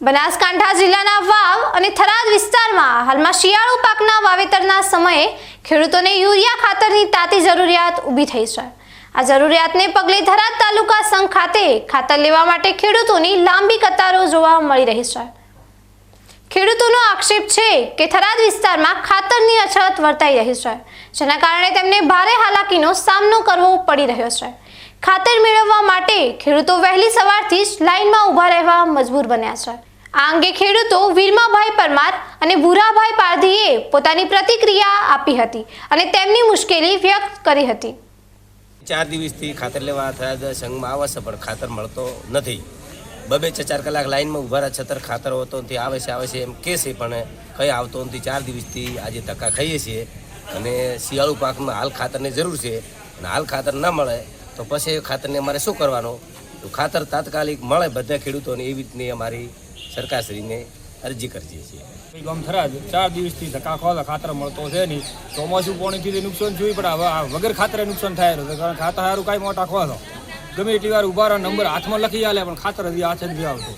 બનાસકાંઠા જિલ્લાના વાવ અને થરાદ વિસ્તારમાં હાલમાં શિયાળુ પાકના વાવેતરના સમયે ખેડૂતોને યુરિયા ખાતરની તાતી જરૂરિયાત ઊભી થઈ છે. આ જરૂરિયાતને પગલે થરાદ તાલુકા સંઘ ખાતે ખાતર લેવા માટે ખેડૂતોની લાંબી કતારો જોવા મળી રહી છે. ખેડૂતોનો આક્ષેપ છે કે થરાદ વિસ્તારમાં ખાતરની અછત વર્તાઈ રહી છે, જેના કારણે તેમને ભારે હાલાકીનો સામનો કરવો પડી રહ્યો છે. ખાતર મેળવવા માટે ખેડૂતો વહેલી સવારથી જ લાઇનમાં ઊભા રહેવા મજબૂર બન્યા છે. આ અંગે ખેડૂતો વીરમાભાઈ પરમાર અને ભૂરાભાઈ પારધીએ પોતાની પ્રતિક્રિયા આપી હતી અને તેમની મુશ્કેલી વ્યક્ત કરી હતી. ચાર દિવસથી ખાતર લેવા થયા સંઘમાં આવે છે, પણ ખાતર મળતો નથી. બબે છ ચાર કલાક લાઇનમાં ઊભા રહ્યા, છતર ખાતર હોતો નથી, આવે છે આવે છે એમ કહે છે, પણ કંઈ આવતો નથી. ચાર દિવસથી આજે ધક્કા ખાઈએ છીએ અને શિયાળુ પાકમાં હાલ ખાતરની જરૂર છે અને હાલ ખાતર ન મળે તો પછી એ ખાતરને અમારે શું કરવાનું? તો ખાતર તાત્કાલિક મળે બધા ખેડૂતોને એવી રીતની અમારી સરકારશ્રીને અરજી કરીએ છીએ. ગામ થરાદ ચાર દિવસથી ધક્કા ખોલા ખાતર મળતો છે નહીં. ચોમાસું પાણીથી નુકસાન જોઈ પણ હવે વગર ખાતરે નુકસાન થાય રહ્યું કારણ ખાતર સારું કાંઈ મોટા ખોલો ગમે એટલી વાર ઊભા નંબર હાથમાં લખી આલે, પણ ખાતર હજી હાથે નથી આવતું.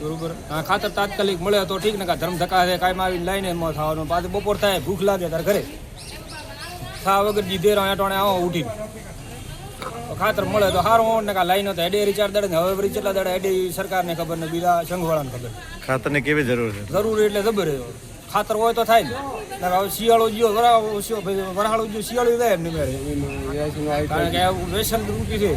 બરોબર? આ ખાતર તાત્કાલિક મળે તો ઠીક ને ધર્મ ધક્કા છે, કાંઈ આવીને લાઈને એમાં થવાનું. પાછું બપોર થાય, ભૂખ લાગે ત્યારે ઘરે. ખા વગર દીધે રહ્યા ટોણે આવો ઉઠીને. ખાતર મળે તો સારું ને કા લાઈનો તો હેડે ચાર દડે ને હવે કેટલા દડે હેડે સરકારને ખબર ને બીજા સંઘવાળાને ખબર. ખાતરની કેવી જરૂર છે? જરૂર એટલે ખબર ખાતર હોય તો થાય ને. હવે શિયાળો ગયો વરાળો જ્યો ગયો શિયાળો જાય એમને કારણ કે વેસન રૂપી છે.